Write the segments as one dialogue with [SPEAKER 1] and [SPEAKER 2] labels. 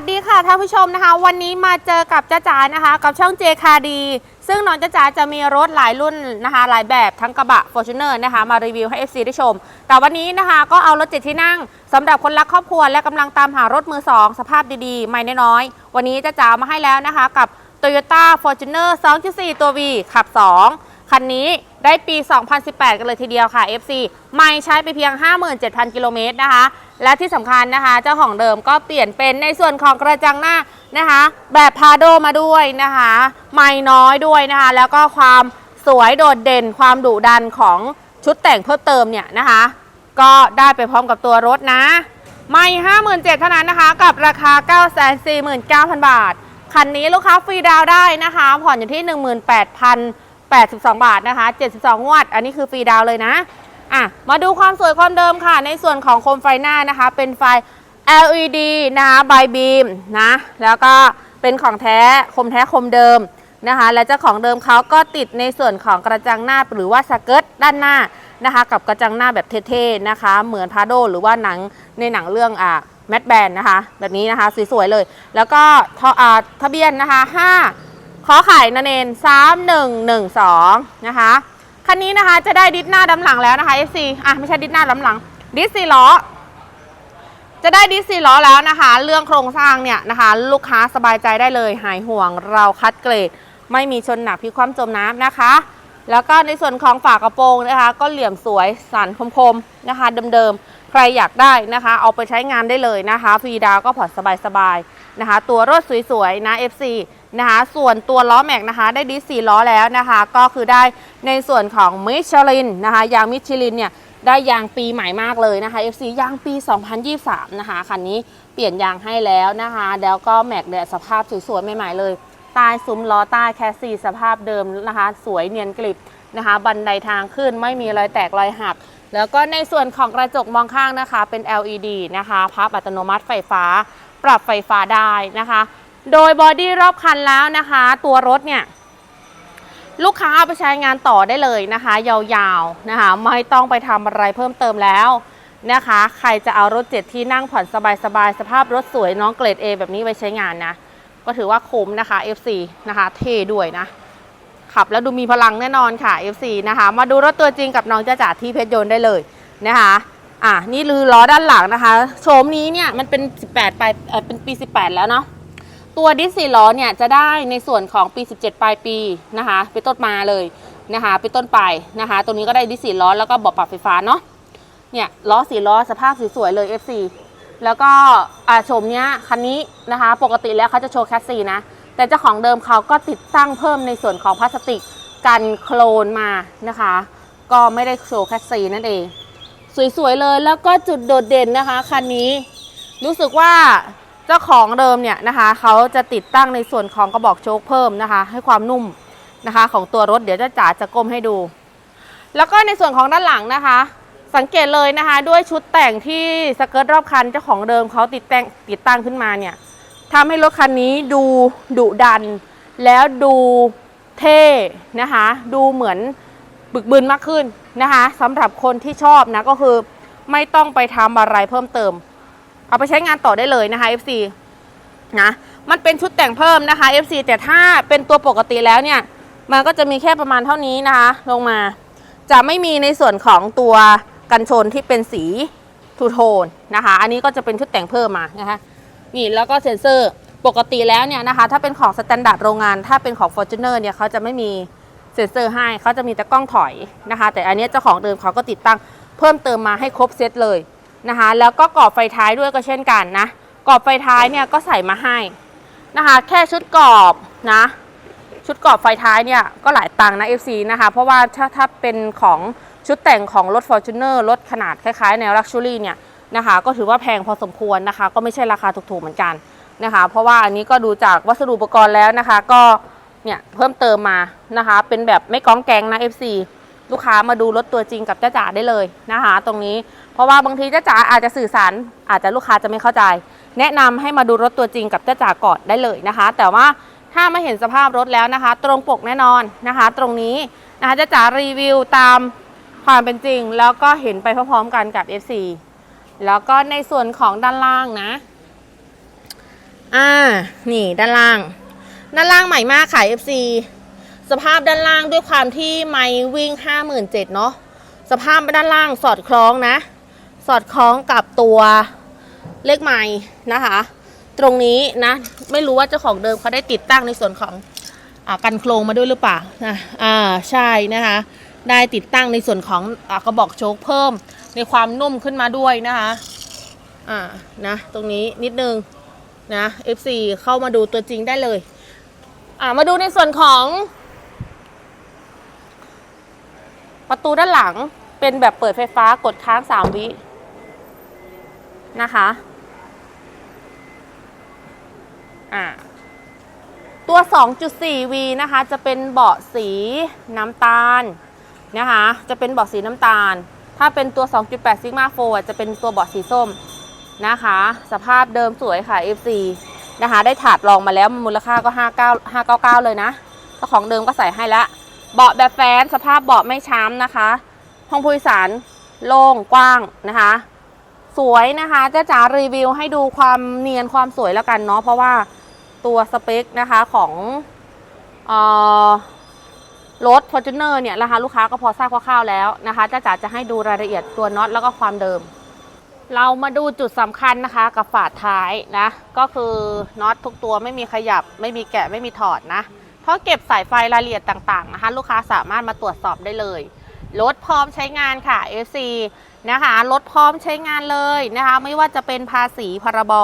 [SPEAKER 1] วัสดีค่ะท่านผู้ชมนะคะ วันนี้มาเจอกับจ้าจ๋านะคะ กับช่อง JKD ซึ่งน้องจ้าจ๋าจะมีรถหลายรุ่นนะคะ หลายแบบทั้งกระบะ Fortuner นะคะ มารีวิวให้ FC ได้ชม แต่วันนี้นะคะก็เอารถเจ็ดที่นั่งสำหรับคนรักครอบครัวและกำลังตามหารถมือ2สภาพดีๆ ไม่น้อยๆวันนี้จ้าจ๋ามาให้แล้วนะคะ กับ Toyota Fortuner 2.4 ตัว V ขับ 2 คันนี้ ได้ปี 2018 กันเลยทีเดียวค่ะ FC ไม่ใช้ไปเพียง 57,000 กิโลเมตรนะคะ และที่สำคัญนะคะ เจ้าของเดิมก็เปลี่ยนเป็นในส่วนของกระจังหน้านะคะ แบบพาโดมาด้วยนะคะ ไม่น้อยด้วยนะคะ แล้วก็ความสวยโดดเด่นความดุดันของชุดแต่งเพิ่มเติมเนี่ยนะคะ ก็ได้ไปพร้อมกับตัวรถนะ ไม่57,000เท่านั้นนะคะ กับราคา 949,000 บาท คันนี้ลูกค้าฟรีดาวได้นะคะ ผ่อนอยู่ที่ 18,000 82 บาทนะคะ 72 งวด อันนี้คือฟรีดาวเลยนะ อะ มาดูความสวยความเดิมค่ะ ในส่วนของโคมไฟหน้านะคะ เป็นไฟ LED นะคะบายบีมนะ แล้วก็เป็นของแท้คมแท้คมเดิมนะคะ และเจ้าของเดิมเขาก็ติดในส่วนของกระจังหน้าหรือว่าสเกิร์ตด้านหน้านะคะ กับกระจังหน้าแบบเท่ๆนะคะ เหมือนพาโดหรือว่าหนังในหนังเรื่องอะแมทแบนนะคะ แบบนี้นะคะสวยๆเลย แล้วก็ทออ่าทะเบียนนะคะ 5 ขอไข่นนเนน3112 นะคะ คันนี้นะคะจะได้ดิสหน้าดำหลังแล้วนะคะ FC อะไม่ใช่ดิสหน้าดำหลัง ดิสสี่ล้อ จะได้ดิสสี่ล้อแล้วนะคะ เรื่องโครงสร้างเนี่ยนะคะ ลูกค้าสบายใจได้เลย หายห่วงเราคัดเกรด ไม่มีชนหนักพิคว่ำจมน้ำนะคะ แล้วก็ในส่วนของฝากระโปรงนะคะ ก็เหลี่ยมสวยสันคมๆนะคะเดิมๆ ใครอยากได้นะคะ เอาไปใช้งานได้เลยนะคะฟรีดาวก็ผ่อนสบายๆนะคะ ตัวรถสวยๆนะ FC นะคะ ส่วนตัวล้อแม็กนะคะ ได้ดิสสี่ล้อแล้วนะคะ ก็คือได้ในส่วนของมิชลินนะคะ ยางมิชลินเนี่ยได้ยางปีใหม่มากเลยนะคะ FC ยางปี 2023 นะคะคันนี้เปลี่ยนยางให้แล้วนะคะ แล้วก็แม็กเนี่ยสภาพสวยๆใหม่ๆเลยใต้ซุ้มล้อใต้แคสซีสภาพเดิมนะคะ สวยเนียนกริบนะคะ บันไดทางขึ้นไม่มีรอยแตกรอยหัก แล้วก็ในส่วนของกระจกมองข้างนะคะเป็น LED นะคะ พับอัตโนมัติไฟฟ้า ปรับไฟฟ้าได้นะคะ โดยบอดี้รอบคันแล้วนะคะ ตัวรถเนี่ย ลูกค้าเอาไปใช้งานต่อได้เลยนะคะ ยาวๆนะคะ ไม่ต้องไปทำอะไรเพิ่มเติมแล้วนะคะ ใครจะเอารถเจ็ดที่นั่งผ่อนสบายๆสภาพรถสวยน้องเกรด A แบบนี้ไว้ใช้งานนะ ก็ถือว่าคุ้มนะคะ FC นะคะ เท่ด้วยนะ ขับแล้วดูมีพลังแน่นอนค่ะ FC นะคะ มาดูรถตัวจริงกับน้องจ้าจ๋าที่เพชรยนต์ได้เลยนะคะอะนี่ลือล้อด้านหลังนะคะ โฉมนี้เนี่ยมันเป็น 18 ไปเอ่อเป็นปี 18 แล้วเนาะ ตัวดิสสี่ล้อเนี่ยจะได้ในส่วนของปี 17 ปลายปีนะคะเป็นต้นมาเลยนะคะเป็นต้นไปนะคะตัวนี้ก็ได้ดิสสี่ล้อแล้วก็บอกปรับไฟฟ้าเนาะเนี่ยล้อสี่ล้อสภาพสวยๆเลย FC แล้วก็อ่าโฉมเนี้ยคันนี้นะคะ ปกติแล้วเขาจะโชว์แคสซีนะ แต่เจ้าของเดิมเขาก็ติดตั้งเพิ่มในส่วนของพลาสติกกันโคลนมานะคะ ก็ไม่ได้โชว์แคสซีนั่นเอง สวยๆเลยแล้วก็จุดโดดเด่นนะคะคันนี้รู้สึกว่า เจ้าของเดิมเนี่ยนะคะเขาจะติดตั้งในส่วนของกระบอกโชคเพิ่มนะคะ ให้ความนุ่มนะคะ ของตัวรถเดี๋ยวจะจ๋าจะก้มให้ดู แล้วก็ในส่วนของด้านหลังนะคะ สังเกตเลยนะคะ ด้วยชุดแต่งที่สเกิร์ตรอบคันเจ้าของเดิมเขาติดแต่งติดตั้งขึ้นมาเนี่ยทำให้รถคันนี้ดูดุดัน แล้วดูเท่นะคะ ดูเหมือนบึกบึนมากขึ้นนะคะสำหรับคนที่ชอบนะก็คือไม่ต้องไปทำอะไรเพิ่มเติม เอาไปใช้งานต่อได้เลยนะคะ FC นะมันเป็นชุดแต่งเพิ่มนะคะ FC แต่ถ้าเป็นตัวปกติแล้วเนี่ย มันก็จะมีแค่ประมาณเท่านี้นะคะ ลงมา จะไม่มีในส่วนของตัวกันชนที่เป็นสีทูโทนนะคะ อันนี้ก็จะเป็นชุดแต่งเพิ่มมานะคะนี่แล้วก็เซ็นเซอร์ปกติแล้วเนี่ยนะคะ ถ้าเป็นของสแตนดาร์ดโรงงาน ถ้าเป็นของ Fortuner เนี่ยเขาจะไม่มีเซ็นเซอร์ให้เขาจะมีแต่กล้องถอยนะคะ แต่อันนี้เจ้าของเดิมเขาก็ติดตั้งเพิ่มเติมมาให้ครบเซตเลย นะคะ แล้วก็กรอบไฟท้ายด้วยก็เช่นกันนะ กรอบไฟท้ายเนี่ยก็ใส่มาให้นะคะ แค่ชุดกรอบนะ ชุดกรอบไฟท้ายเนี่ยก็หลายตังค์นะ FC นะคะ เพราะว่าถ้าถ้าเป็นของชุดแต่งของรถ Fortuner รถขนาดคล้ายๆ แนว Luxury เนี่ยนะคะ ก็ถือว่าแพงพอสมควรนะคะ ก็ไม่ใช่ราคาถูกๆเหมือนกันนะคะ เพราะว่าอันนี้ก็ดูจากวัสดุอุปกรณ์แล้วนะคะ ก็เนี่ยเพิ่มเติมมานะคะ เป็นแบบไม่ก้องแกงนะ FC ลูกค้ามาดูรถตัวจริงกับจ้าจ๋าได้เลยนะคะ ตรงนี้ เพราะว่าบางทีเจ้าจ๋าอาจจะสื่อสารอาจจะลูกค้าจะไม่เข้าใจ แนะนำให้มาดูรถตัวจริงกับเจ้าจ๋าก่อนได้เลยนะคะ แต่ว่าถ้ามาเห็นสภาพรถแล้วนะคะ ตรงปกแน่นอนนะคะ ตรงนี้นะคะเจ้าจ๋ารีวิวตามความเป็นจริง แล้วก็เห็นไปพร้อมๆกันกับ FC แล้วก็ในส่วนของด้านล่างนะอ่านี่ด้านล่าง ด้านล่างใหม่มากค่ะ FC สภาพด้านล่างด้วยความที่ไม่วิ่ง 57,000เนาะสภาพด้านล่างสอดคล้องนะ สอดคล้องกับตัวเลขไม้นะคะ ตรงนี้นะไม่รู้ว่าเจ้าของเดิมเขาได้ติดตั้งในส่วนของอกันโครงมาด้วยหรือเปล่านะอ่าใช่นะคะ ได้ติดตั้งในส่วนของอกระบอกโชคเพิ่มในความนุ่มขึ้นมาด้วยนะคะอ่านะตรงนี้นิดนึงนะ FC เข้ามาดูตัวจริงได้เลยอ่ามาดูในส่วนของ ประตูด้านหลังเป็นแบบเปิดไฟฟ้ากดค้างสามวิ นะคะอ่าตัว 2.4V นะคะจะเป็นเบาะสีน้ำตาลนะคะจะเป็นเบาะสีน้ำตาล ถ้าเป็นตัว 2.8 Sigma 4จะเป็นตัวเบาะสีส้มนะคะ สภาพเดิมสวยค่ะ FC นะคะได้ถาดรองมาแล้วมูลค่าก็ 59 599 เลยนะเจ้าของเดิมก็ใส่ให้แล้วเบาะแบบแฟนสภาพเบาะไม่ช้ำนะคะ ห้องผู้โดยสารโล่งกว้างนะคะ สวยนะคะเจ้าจ๋ารีวิวให้ดูความเนียนความสวยแล้วกันเนาะเพราะว่าตัวสเปคนะคะของเออรถ Fortuner เนี่ยนะคะลูกค้าก็พอทราบคร่าวๆแล้วนะคะเจ้าจ๋าจะให้ดูรายละเอียดตัวน็อตแล้วก็ความเดิม เรามาดูจุดสำคัญนะคะกับฝาท้ายนะ ก็คือน็อตทุกตัวไม่มีขยับ ไม่มีแกะไม่มีถอดนะเพราะเก็บสายไฟรายละเอียดต่างๆนะคะลูกค้าสามารถมาตรวจสอบได้เลยรถพร้อมใช้งานค่ะ FC นะคะรถพร้อมใช้งานเลยนะคะ ไม่ว่าจะเป็นภาษีพรบ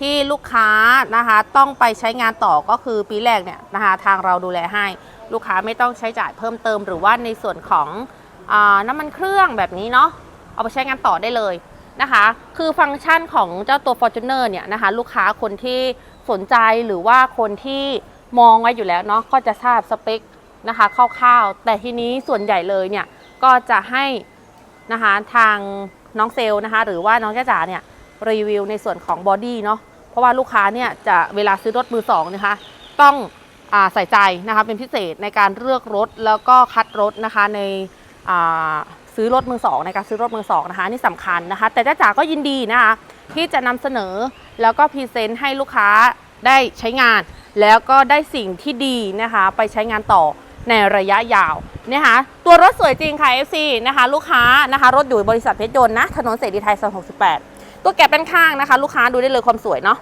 [SPEAKER 1] ที่ลูกค้านะคะต้องไปใช้งานต่อก็คือปีแรกเนี่ยนะคะทางเราดูแลให้ลูกค้าไม่ต้องใช้จ่ายเพิ่มเติม หรือว่าในส่วนของอน้ำมันเครื่องแบบนี้เนาะเอาไปใช้งานต่อได้เลยนะคะ คือฟังก์ชันของเจ้าตัว Fortuner เนี่ยนะคะลูกค้าคนที่สนใจหรือว่าคนที่มองไว้อยู่แล้วเนาะก็จะทราบสเปคนะคะคร่าวๆแต่ทีนี้ส่วนใหญ่เลยเนี่ยก็จะให้ นะคะทางน้องเซลล์นะคะ หรือว่าน้องจ้าจ๋าเนี่ยรีวิวในส่วนของบอดี้เนาะเพราะว่าลูกค้าเนี่ยจะเวลาซื้อรถมือสองนะคะ ต้องอใส่ใจนะคะเป็นพิเศษในการเลือกรถแล้วก็คัดรถนะคะในซื้อรถมือสองในการซื้อรถมือสองนะคะนี่สำคัญนะคะ แต่จ้าจ๋าก็ยินดีนะคะที่จะนำเสนอแล้วก็พรีเซนต์ให้ลูกค้าได้ใช้งาน แล้วก็ได้สิ่งที่ดีนะคะ ไปใช้งานต่อในระยะยาว นะคะตัวรถสวยจริงค่ะ FC นะคะลูกค้านะคะรถอยู่บริษัทเพชรยนต์นะถนนเสรีไทยซอย68 ตัวแก็บด้านข้างนะคะ ลูกค้าดูได้เลยความสวยเนาะ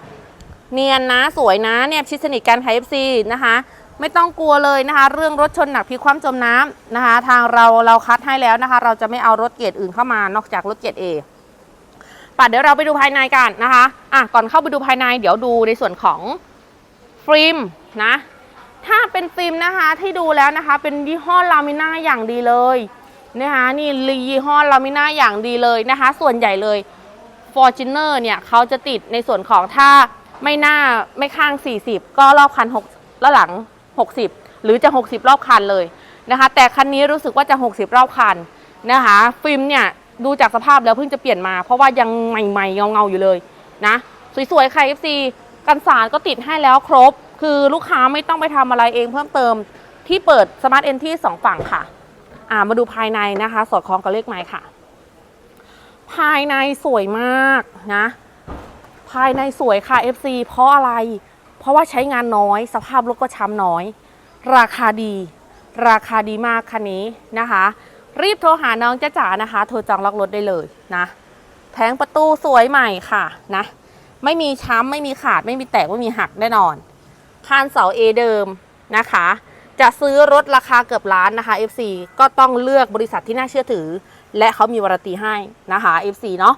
[SPEAKER 1] เนียนนะสวยนะเนี่ยชิดสนิทกันค่ะ FC นะคะไม่ต้องกลัวเลยนะคะ เรื่องรถชนหนักพิกคว่ำจมน้ำนะคะ ทางเราเราคัดให้แล้วนะคะ เราจะไม่เอารถเกียรอื่นเข้ามานอกจากรถเกียร A ป่ะเดี๋ยวเราไปดูภายในกันนะคะอะก่อนเข้าไปดูภายใน เดี๋ยวดูในส่วนของฟิล์มนะ ถ้าเป็นฟิล์มนะคะที่ดูแล้วนะคะ เป็นยี่ห้อลามิน่าอย่างดีเลยนะคะนี่ยี่ห้อลามิน่าอย่างดีเลยนะคะ ส่วนใหญ่เลย f o r t u n e r เนี่ยเขาจะติดในส่วนของถ้าไม่หน้าไม่ข้าง 40 ก็รอบคัน6แล้วหลัง 60 หรือจะ 60 รอบคันเลยนะคะ แต่คันนี้รู้สึกว่าจะ 60 รอบคันนะคะ ฟิล์มเนี่ยดูจากสภาพแล้วเพิ่งจะเปลี่ยนมา เพราะว่ายังใหม่ๆเงาๆอยู่เลยนะ สวยๆ ค่ะ FC กันสารก็ติดให้แล้วครบ คือลูกค้าไม่ต้องไปทำอะไรเองเพิ่มเติมที่เปิดสมาร์ทเอนที่สองฝั่งค่ะ อ่ามาดูภายในนะคะ สอดคล้องกับเลขไม้ค่ะ ภายในสวยมากนะ ภายในสวยค่ะ FC เพราะอะไร เพราะว่าใช้งานน้อย สภาพรถก็ช้ำน้อย ราคาดี ราคาดีมากคันนี้นะคะ รีบโทรหาน้องจ้าจ๋านะคะโทรจองล็อกรถได้เลยนะแผงประตูสวยใหม่ค่ะนะ ไม่มีช้ำไม่มีขาดไม่มีแตกไม่มีหักแน่นอน คานเสา A เดิมนะคะ จะซื้อรถราคาเกือบล้านนะคะ FC ก็ต้องเลือกบริษัทที่น่าเชื่อถือ และเขามีวารันตีให้นะคะ FC เนาะ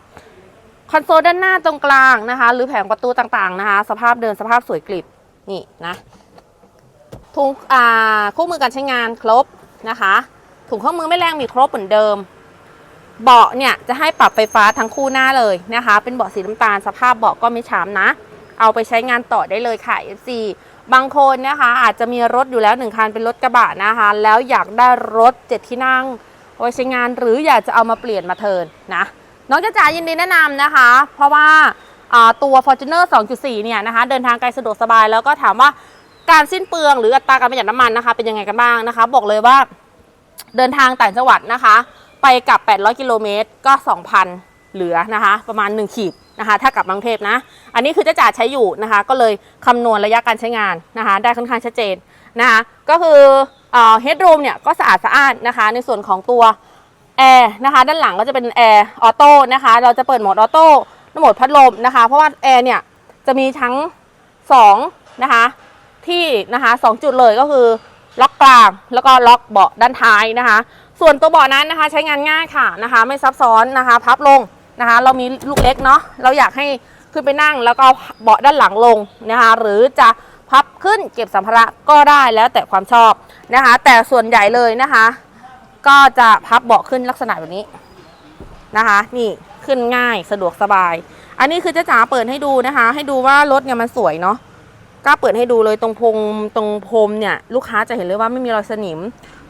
[SPEAKER 1] คอนโซลด้านหน้าตรงกลางนะคะ หรือแผงประตูต่างๆนะคะ สภาพเดินสภาพสวยกริบนี่นะถุงอ่าคู่มือการใช้งานครบนะคะถุงเครื่องมือไม่แรงมีครบเหมือนเดิม เบาะเนี่ยจะให้ปรับไฟฟ้าทั้งคู่หน้าเลยนะคะ เป็นเบาะสีน้ำตาลสภาพเบาะก็ไม่ช้ำนะ เอาไปใช้งานต่อได้เลยค่ะ FC บางคนนะคะอาจจะมีรถอยู่แล้วหนึ่งคันเป็นรถกระบะนะคะ แล้วอยากได้รถเจ็ดที่นั่งไว้ใช้งานหรืออยากจะเอามาเปลี่ยนมาเทินนะน้องจ้าจ๋ายินดีแนะนำนะคะ เพราะว่าอ่าตัว Fortuner 2.4 เนี่ยนะคะ เดินทางไกลสะดวกสบายแล้วก็ถามว่าการสิ้นเปลืองหรืออัตราการประหยัดน้ำมันนะคะ เป็นยังไงกันบ้างนะคะ บอกเลยว่าเดินทางต่างจังหวัดนะคะ ไปกับ 800 กิโลเมตรก็ 2,000 เหลือนะคะ ประมาณ 1 ขีด นะคะ ถ้ากลับกรุงเทพนะ อันนี้คือจ้าจ๋าใช้อยู่นะคะ ก็เลยคำนวณระยะการใช้งานนะคะ ได้ค่อนข้างชัดเจนนะคะก็คือเฮดรูมเนี่ยก็สะอาดสะอ้านนะคะ ในส่วนของตัวแอร์นะคะด้านหลังก็จะเป็นแอร์ออโต้นะคะ เราจะเปิดโหมดออโต้โหมดพัดลมนะคะ เพราะว่าแอร์เนี่ยจะมีทั้ง2นะคะที่นะคะสองจุดเลยก็คือล็อกกลางแล้วก็ล็อกเบาะด้านท้ายนะคะ ส่วนตัวเบาะนั้นนะคะใช้งานง่ายค่ะนะคะ ไม่ซับซ้อนนะคะ พับลง นะคะ เรามีลูกเล็กเนาะเราอยากให้ขึ้นไปนั่งแล้วก็เบาะด้านหลังลงนะคะ หรือจะพับขึ้นเก็บสัมภาระก็ได้แล้วแต่ความชอบนะคะ แต่ส่วนใหญ่เลยนะคะ ก็จะพับเบาะขึ้นลักษณะแบบนี้นะคะ นี่ขึ้นง่ายสะดวกสบาย อันนี้คือเจ้าจ๋าเปิดให้ดูนะคะ ให้ดูว่ารถเนี่ยมันสวยเนาะกล้าเปิดให้ดูเลยตรงพงตรงพรมเนี่ยลูกค้าจะเห็นเลยว่าไม่มีรอยสนิม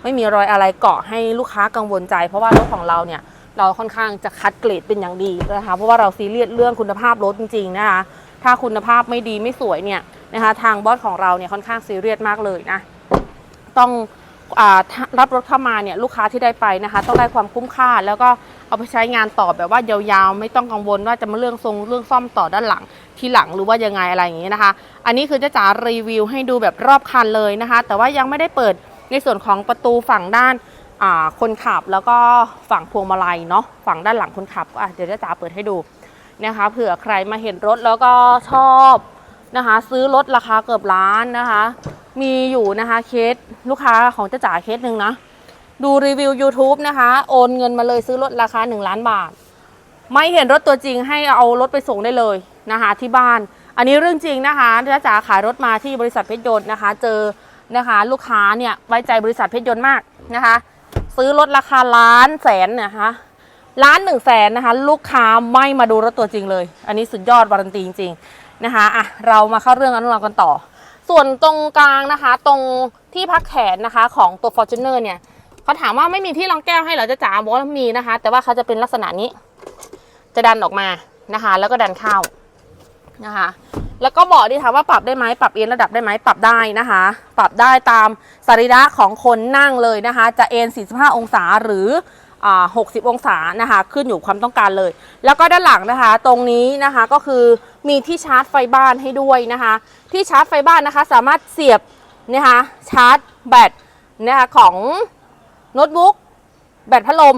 [SPEAKER 1] ไม่มีรอยอะไรเกาะให้ลูกค้ากังวลใจ เพราะว่ารถของเราเนี่ย เราค่อนข้างจะคัดเกรดเป็นอย่างดีนะคะ เพราะว่าเราซีเรียสเรื่องคุณภาพรถจริงๆนะคะ ถ้าคุณภาพไม่ดีไม่สวยเนี่ยนะคะทางบอสของเราเนี่ยค่อนข้างซีเรียสมากเลยนะ ต้องอรับรถเข้ามาเนี่ยลูกค้าที่ได้ไปนะคะ ต้องได้ความคุ้มค่าแล้วก็เอาไปใช้งานต่อแบบว่ายาวๆ ไม่ต้องกังวลว่าจะมาเรื่องทรงเรื่องซ่อมต่อด้านหลังทีหลังหรือว่ายังไงอะไรอย่างนี้นะคะ อันนี้คือจะจ๋ารีวิวให้ดูแบบรอบคันเลยนะคะ แต่ว่ายังไม่ได้เปิดในส่วนของประตูฝั่งด้าน คนขับแล้วก็ฝั่งพวงมาลัยเนาะฝั่งด้านหลังคนขับก็อะเดี๋ยวจะจ๋าเปิดให้ดูนะคะเผื่อใครมาเห็นรถแล้วก็ชอบนะคะ ซื้อรถราคาเกือบล้านนะคะ มีอยู่นะคะเคสลูกค้าของจะจ๋าเคสหนึ่งนะ ดูรีวิว YouTube นะคะ โอนเงินมาเลยซื้อรถราคา 1 ล้านบาท ไม่เห็นรถตัวจริงให้เอารถไปส่งได้เลยนะคะที่บ้าน อันนี้เรื่องจริงนะคะจ้าจ๋าขายรถมาที่บริษัทเพชรยนต์นะคะ เจอนะคะ ลูกค้าเนี่ยไว้ใจบริษัทเพชรยนต์มากนะคะ ซื้อรถราคาล้านแสนนะคะล้านหนึ่งแสนนะคะ ลูกค้าไม่มาดูรถตัวจริงเลย อันนี้สุดยอดวารันตีจริง ๆนะคะอะเรามาเข้าเรื่องกันเรากันต่อ ส่วนตรงกลางนะคะ ตรงที่พักแขนนะคะของตัว Fortuner เนี่ยเขาถามว่าไม่มีที่รองแก้วให้เหรอจะจ๋าบอกว่ามีนะคะ แต่ว่าเขาจะเป็นลักษณะนี้ จะดันออกมานะคะ แล้วก็ดันเข้า นะคะ แล้วก็เบอกดีถามว่าปรับได้ไหมปรับเอ็นระดับได้ไหมปรับได้นะคะ ปรับได้ตามสรีระของคนนั่งเลยนะคะ จะเอ็น45 องศาหรือ60 องศานะคะ ขึ้นอยู่ความต้องการเลย แล้วก็ด้านหลังนะคะ ตรงนี้นะคะก็คือมีที่ชาร์จไฟบ้านให้ด้วยนะคะ ที่ชาร์จไฟบ้านนะคะ สามารถเสียบนะคะชาร์จแบตนะคะของโน้ตบุ๊กแบตพัดลม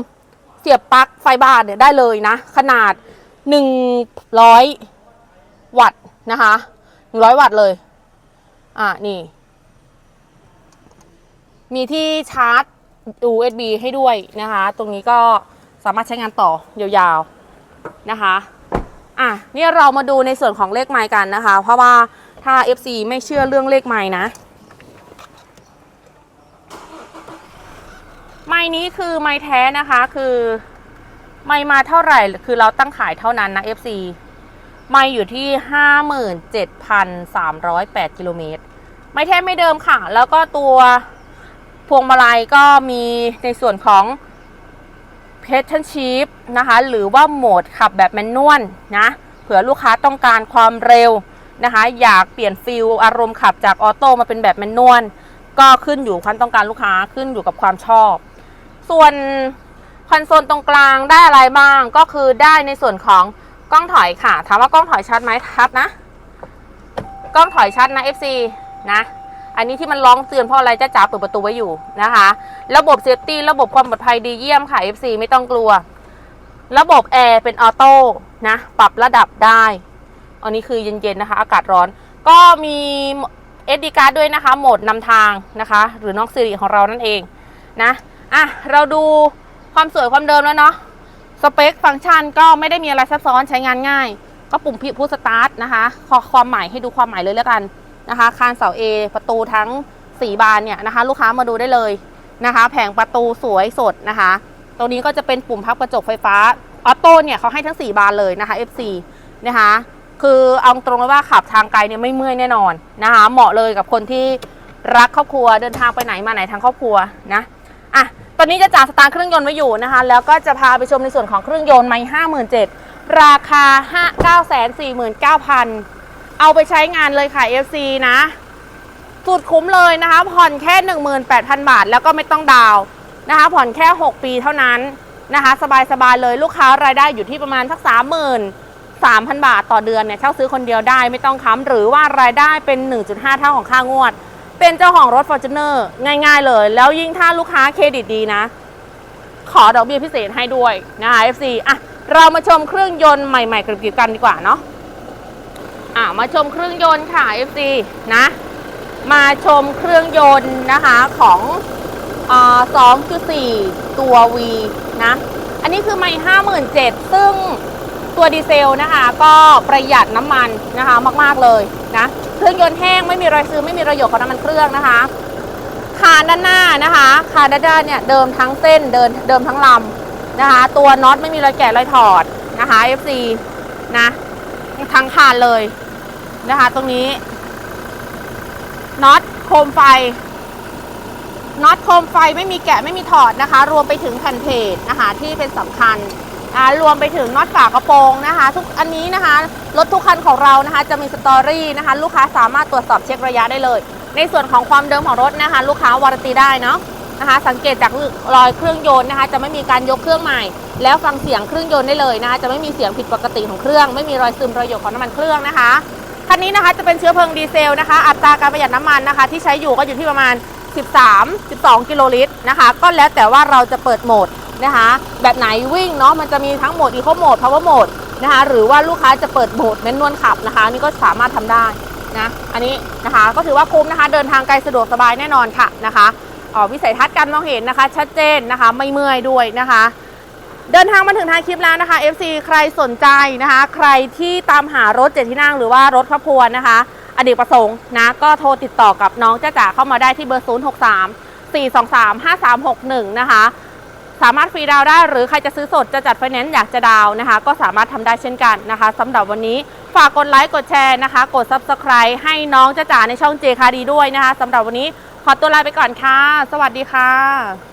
[SPEAKER 1] เสียบปลั๊กไฟบ้านเนี่ยได้เลยนะ ขนาด 100 วัตต์นะคะ100วัตต์เลย อ่านี่ มีที่ชาร์จ USB ให้ด้วยนะคะ ตรงนี้ก็สามารถใช้งานต่อยาวๆนะคะ อะนี่เรามาดูในส่วนของเลขไมล์กันนะคะ เพราะว่าถ้า FC ไม่เชื่อเรื่องเลขไมล์นะ ไม้นี้คือไม้แท้นะคะคือ ไม้มาเท่าไหร่คือเราตั้งขายเท่านั้นนะ FC ไม้อยู่ที่ 57,308กิโลเมตร ไม้แท้ไม่เดิมค่ะ แล้วก็ตัวพวงมาลัยก็มีในส่วนของ p e t a l Shift นะคะ หรือว่าโหมดขับแบบแมนนวลนะ เผื่อลูกค้าต้องการความเร็วนะคะ อยากเปลี่ยนฟิลอารมณ์ขับจากออโต้มาเป็นแบบแมนนวลก็ขึ้นอยู่ความต้องการลูกค้าขึ้นอยู่กับความชอบ ส่วนคอนโซลตรงกลางได้อะไรบ้างก็คือได้ในส่วนของ กล้องถอยค่ะ ถามว่ากล้องถอยชัดไหมชัดนะ กล้องถอยชัดนะ FC นะ อันนี้ที่มันร้องเตือนเพราะอะไรจ้าจ๋าเปิดประตูไว้อยู่นะคะ ระบบเซฟตี้ระบบความปลอดภัยดีเยี่ยมค่ะ FC ไม่ต้องกลัว ระบบแอร์เป็นออโต้นะ ปรับระดับได้ อันนี้คือเย็นๆนะคะ อากาศร้อน ก็มี SD card ด้วยนะคะ โหมดนำทางนะคะ หรือน้องซีรีของเรานั่นเองนะ อะ เราดูความสวยความเดิมแล้วเนาะ สเปคฟังก์ชันก็ไม่ได้มีอะไรซับซ้อนใช้งานง่าย ก็ปุ่มพิพุสตาร์ทนะคะขอความหมายให้ดูความหมายเลยแล้วกันนะคะ คานเสา A ประตูทั้ง 4 บานเนี่ยนะคะ ลูกค้ามาดูได้เลยนะคะ แผงประตูสวยสดนะคะตรงนี้ก็จะเป็นปุ่มพับกระจกไฟฟ้าออโต้เนี่ยเขาให้ทั้ง 4 บานเลยนะคะ F4 นะคะคือเอาตรงเลยว่าขับทางไกลเนี่ยไม่เมื่อยแน่นอนนะคะ เหมาะเลยกับคนที่รักครอบครัวเดินทางไปไหนมาไหนทางครอบครัวนะอะ ตอนนี้จะจ่าสตาร์เครื่องยนต์ไว้อยู่นะคะ แล้วก็จะพาไปชมในส่วนของเครื่องยนต์ไม้ห้าหมื่นเจ็ดราคาห้าเก้าแสนสี่หมื่นเก้าพันเอาไปใช้งานเลยค่ะ FC นะ สุดคุ้มเลยนะคะ ผ่อนแค่ 18,000 บาท แล้วก็ไม่ต้องดาวน์นะคะ ผ่อนแค่ 6 ปีเท่านั้นนะคะ สบายๆเลยลูกค้ารายได้อยู่ที่ประมาณสัก 30,000 3,000 บาทต่อเดือนเนี่ยเช่าซื้อคนเดียวได้ไม่ต้องค้ำหรือว่ารายได้เป็น 1.5 เท่าของค่างวด เป็นเจ้าของรถ Fortuner ง่ายๆเลย แล้วยิ่งถ้าลูกค้าเครดิตดีนะ ขอดอกเบี้ยพิเศษให้ด้วยนะคะ FC อะเรามาชมเครื่องยนต์ใหม่ๆกริบๆกันดีกว่าเนาะอะมาชมเครื่องยนต์ค่ะ FC นะ มาชมเครื่องยนต์นะคะของอ่า2.4ตัว V นะ อันนี้คือไม่57,000ซึ่งตัวดีเซลนะคะ ก็ประหยัดน้ำมันนะคะมากๆเลยนะ เครื่องยนต์แห้งไม่มีรอยซึมไม่มีรอยหยดของน้ำมันเครื่องนะคะคานด้านหน้านะคะคานด้านหน้าเนี่ยเดิมทั้งเส้นเดินเดิมทั้งลำนะคะ ตัวน็อตไม่มีรอยแกะรอยถอดนะคะ FC นะทั้งคานเลยนะคะ ตรงนี้น็อตโคมไฟน็อตโคมไฟไม่มีแกะไม่มีถอดนะคะ รวมไปถึงแผ่นเพจนะคะที่เป็นสำคัญ นะรวมไปถึงน็อตฝากระโปรงนะคะ ทุกอันนี้นะคะรถทุกคันของเรานะคะ จะมีสตอรี่นะคะ ลูกค้าสามารถตรวจสอบเช็คระยะได้เลย ในส่วนของความเดิมของรถนะคะ ลูกค้าวารันตีได้เนาะนะคะ สังเกตจากรอยเครื่องยนต์นะคะ จะไม่มีการยกเครื่องใหม่ แล้วฟังเสียงเครื่องยนต์ได้เลยนะคะ จะไม่มีเสียงผิดปกติของเครื่อง ไม่มีรอยซึมรอยหยดของน้ำมันเครื่องนะคะคันนี้นะคะจะเป็นเชื้อเพลิงดีเซลนะคะ อัตราการประหยัดน้ำมันนะคะ ที่ใช้อยู่ก็อยู่ที่ประมาณ 13 12 กิโลลิตรนะคะ ก็แล้วแต่ว่าเราจะเปิดโหมด นะคะ แบบไหนวิ่งเนาะมันจะมีทั้งโหมดอีโคโหมดพาวเวอร์โหมดนะคะ หรือว่าลูกค้าจะเปิดโหมดแมนนวลขับนะคะนี่ก็สามารถทำได้นะอันนี้นะคะก็ถือว่าคุ้มนะคะ เดินทางไกลสะดวกสบายแน่นอนค่ะนะคะอ๋อวิสัยทัศน์การมองเห็นนะคะ ชัดเจนนะคะ ไม่เมื่อยด้วยนะคะ เดินทางมาถึงท้ายคลิปแล้วนะคะ FC ใครสนใจนะคะ ใครที่ตามหารถเจ็ดที่นั่งหรือว่ารถครอบครัวนะคะ อดีตประสงค์นะก็โทรติดต่อกับน้องจ้าจ๋าเข้ามาได้ที่เบอร์ 0 6 3 4 2 3 5 3 6 1 นะคะ สามารถฟรีดาวได้ หรือใครจะซื้อสดจะจัดไฟแนนซ์อยากจะดาวนะคะ ก็สามารถทำได้เช่นกันนะคะสำหรับวันนี้ฝากกดไลค์กดแชร์นะคะ กด Subscribe ให้น้องจ้าจ๋าในช่องเจคาดีด้วยนะคะสำหรับวันนี้ขอตัวลาไปก่อนค่ะ สวัสดีค่ะ